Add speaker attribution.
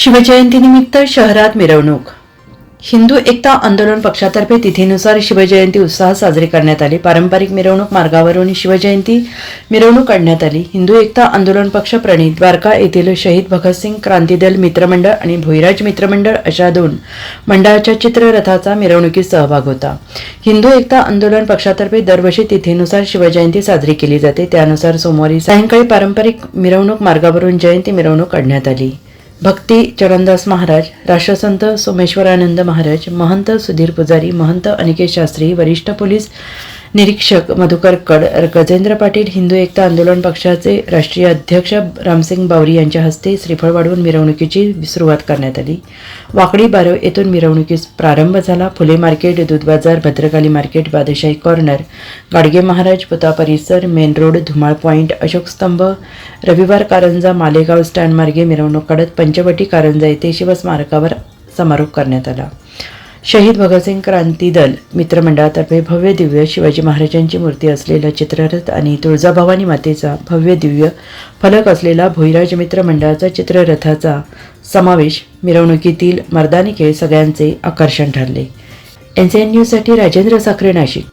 Speaker 1: शिवजयंतीनिमित्त शहरात मिरवणूक. हिंदू एकता आंदोलन पक्षातर्फे तिथीनुसार शिवजयंती उत्साहात साजरी करण्यात आली. पारंपरिक मिरवणूक मार्गावरून शिवजयंती मिरवणूक काढण्यात आली. हिंदू एकता आंदोलन पक्ष प्रणित द्वारका येथील शहीद भगतसिंग क्रांतीदल मित्रमंडळ आणि भोईराज मित्रमंडळ अशा दोन मंडळाच्या चित्ररथाचा मिरवणुकीत सहभाग होता. हिंदू एकता आंदोलन पक्षातर्फे दरवर्षी तिथीनुसार शिवजयंती साजरी केली जाते. त्यानुसार सोमवारी सायंकाळी पारंपरिक मिरवणूक मार्गावरून जयंती मिरवणूक काढण्यात आली. भक्ती चरणदास महाराज राष्ट्रसंत सोमेश्वरानंद महाराज महंत सुधीर पुजारी महंत अनिकेत शास्त्री वरिष्ठ पोलीस निरीक्षक मधुकर कड गजेंद्र पाटील हिंदू एकता आंदोलन पक्षाचे राष्ट्रीय अध्यक्ष रामसिंग बावरी यांच्या हस्ते श्रीफळ वाढवून मिरवणुकीची सुरुवात करण्यात आली. वाकडी बारव येथून मिरवणुकीस प्रारंभ झाला. फुले मार्केट दूध बाजार भद्रकाली मार्केट बादशाही कॉर्नर गाडगे महाराज पुता परिसर main road Dhumal point Ashok Stambh Ravivar Karanja Malegaon stand मार्गे मिरवणूक काढत पंचवटी कारंजा येथे शिवस्मारकावर समारोप करण्यात आला. शहीद भगतसिंग क्रांती दल मित्रमंडळातर्फे भव्य दिव्य शिवाजी महाराजांची मूर्ती असलेला चित्ररथ आणि तुळजाभवानी मातेचा भव्य दिव्य फलक असलेला भोईराज मित्र मंडळाचा चित्ररथाचा समावेश मिरवणुकीतील मर्दानी खेळ सगळ्यांचे आकर्षण ठरले. एन सी एन न्यूजसाठी राजेंद्र साखरे नाशिक.